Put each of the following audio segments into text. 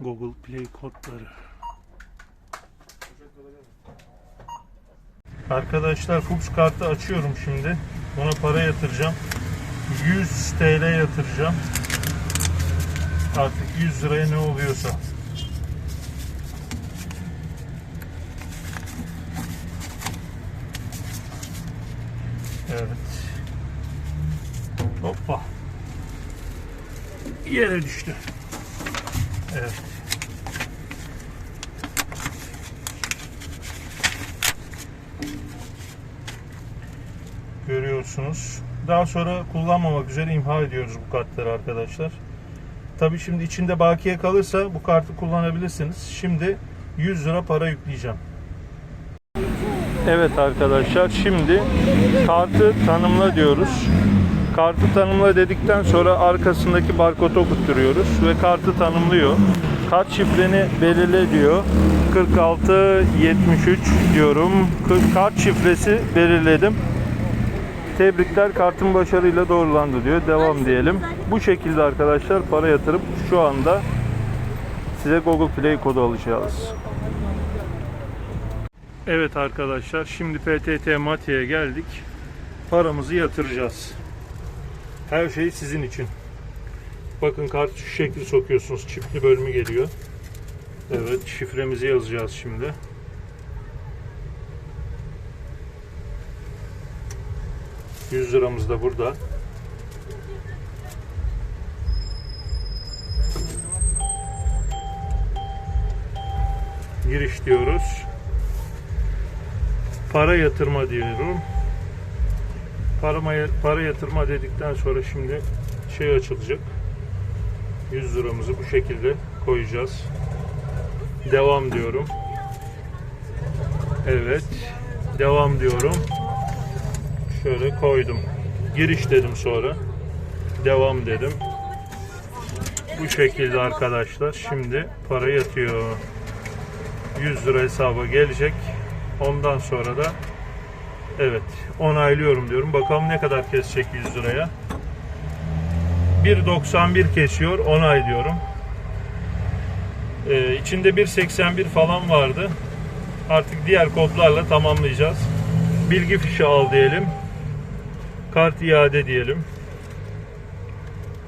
Google Play kodları. Arkadaşlar Fuchs kartı açıyorum şimdi. Ona para yatıracağım. 100 TL yatıracağım. Artık 100 liraya ne oluyorsa. Evet. Hoppa. Yere düştü. Görüyorsunuz. Daha sonra kullanmamak üzere imha ediyoruz bu kartları arkadaşlar. Tabi şimdi içinde bakiye kalırsa bu kartı kullanabilirsiniz. Şimdi 100 lira para yükleyeceğim. Evet arkadaşlar şimdi kartı tanımla diyoruz. Kartı tanımla dedikten sonra arkasındaki barkodu okutturuyoruz ve kartı tanımlıyor. Kart şifreni belirle diyor. 4673 diyorum. Kı- Kart şifresi belirledim. Tebrikler kartın başarıyla doğrulandı diyor. Devam diyelim. Bu şekilde arkadaşlar para yatırıp şu anda size Google Play kodu alacağız. Evet arkadaşlar şimdi PTT Mati'ye geldik. Paramızı yatıracağız. Her şey sizin için. Bakın kartı şu şekilde sokuyorsunuz. Çiftli bölümü geliyor. Evet şifremizi yazacağız şimdi. Yüz liramız da burada. Giriş diyoruz. Para yatırma diyorum. Para, para yatırma dedikten sonra şimdi şey açılacak. 100 liramızı bu şekilde koyacağız. Devam diyorum. Evet. Devam diyorum. Şöyle koydum. Giriş dedim sonra. Devam dedim. Bu şekilde arkadaşlar. Şimdi para yatıyor. 100 lira hesaba gelecek. Ondan sonra da evet onaylıyorum diyorum. Bakalım ne kadar kesecek 100 liraya. 1.91 kesiyor. Onay diyorum. Ee, içinde 1.81 falan vardı. Artık diğer kodlarla tamamlayacağız. Bilgi fişi al diyelim. Kart iade diyelim.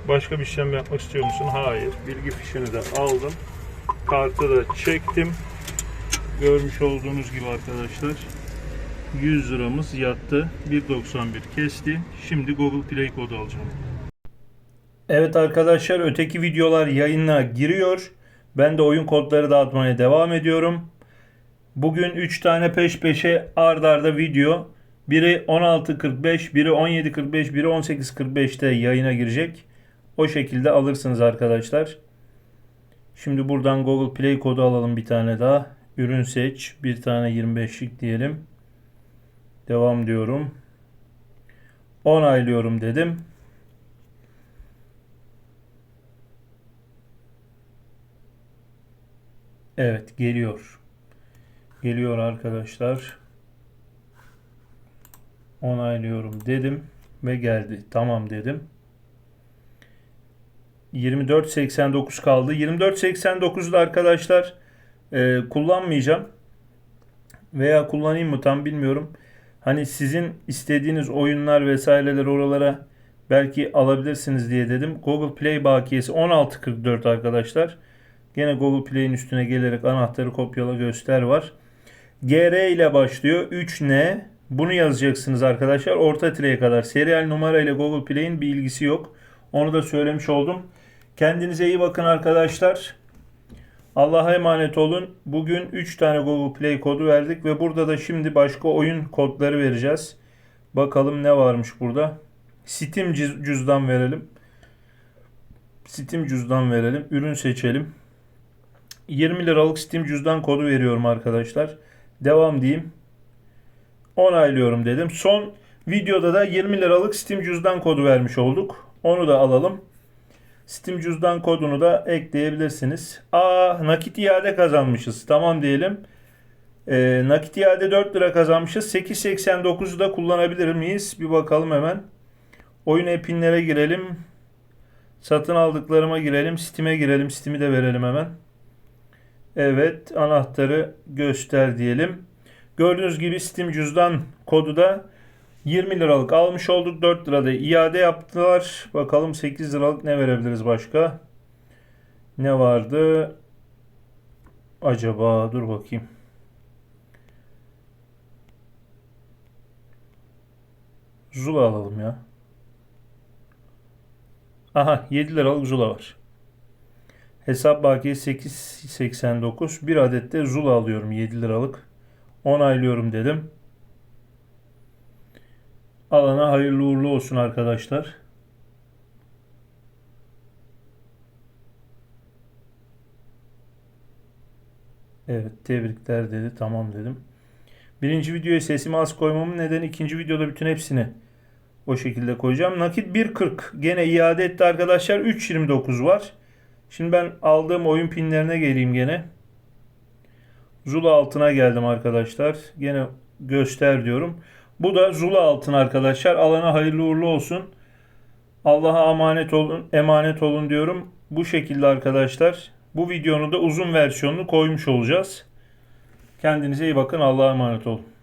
Başka bir işlem yapmak istiyor musun? Hayır. Bilgi fişini de aldım. Kartı da çektim. Görmüş olduğunuz gibi arkadaşlar 100 liramız yattı. 1.91 kesti. Şimdi Google Play kodu alacağım. Evet arkadaşlar öteki videolar yayına giriyor. Ben de oyun kodları dağıtmaya devam ediyorum. Bugün 3 tane peş peşe ard arda video. Biri 16.45, biri 17.45, biri 18.45'te yayına girecek. O şekilde alırsınız arkadaşlar. Şimdi buradan Google Play kodu alalım bir tane daha. Ürün seç. Bir tane 25'lik diyelim. Devam diyorum. Onaylıyorum dedim. Evet geliyor. Geliyor arkadaşlar. Onaylıyorum dedim ve geldi. Tamam dedim. 24.89 kaldı. 24.89'da arkadaşlar e, kullanmayacağım. Veya kullanayım mı tam bilmiyorum. Hani sizin istediğiniz oyunlar vesaireler oralara belki alabilirsiniz diye dedim. Google Play bakiyesi 16.44 arkadaşlar. Gene Google Play'in üstüne gelerek anahtarı kopyala göster var. GR ile başlıyor. 3N. Bunu yazacaksınız arkadaşlar. Orta tireye kadar. Serial numara ile Google Play'in bir ilgisi yok. Onu da söylemiş oldum. Kendinize iyi bakın arkadaşlar. Allah'a emanet olun. Bugün 3 tane Google Play kodu verdik ve burada da şimdi başka oyun kodları vereceğiz. Bakalım ne varmış burada. Steam cüz- cüzdan verelim. Steam cüzdan verelim. Ürün seçelim. 20 liralık Steam cüzdan kodu veriyorum arkadaşlar. Devam diyeyim. Onaylıyorum dedim. Son videoda da 20 liralık Steam cüzdan kodu vermiş olduk. Onu da alalım. Steam cüzdan kodunu da ekleyebilirsiniz. Aa nakit iade kazanmışız. Tamam diyelim. Ee, nakit iade 4 lira kazanmışız. 8.89'u da kullanabilir miyiz? Bir bakalım hemen. Oyun epinlere girelim. Satın aldıklarıma girelim. Steam'e girelim. Steam'i de verelim hemen. Evet anahtarı göster diyelim. Gördüğünüz gibi Steam cüzdan kodu da 20 liralık almış olduk. 4 lirada iade yaptılar. Bakalım 8 liralık ne verebiliriz başka? Ne vardı? Acaba dur bakayım. Zula alalım ya. Aha 7 liralık Zula var. Hesap bakiyesi 8.89. Bir adet de Zula alıyorum 7 liralık. Onaylıyorum dedim. Alana hayırlı uğurlu olsun arkadaşlar. Evet tebrikler dedi. Tamam dedim. Birinci videoya sesimi az koymamın nedeni ikinci videoda bütün hepsini o şekilde koyacağım. Nakit 1.40 gene iade etti arkadaşlar. 3.29 var. Şimdi ben aldığım oyun pinlerine geleyim gene. Zula altına geldim arkadaşlar. Gene göster diyorum. Bu da Zula altın arkadaşlar. Alana hayırlı uğurlu olsun. Allah'a emanet olun, emanet olun diyorum. Bu şekilde arkadaşlar. Bu videonun da uzun versiyonunu koymuş olacağız. Kendinize iyi bakın. Allah'a emanet olun.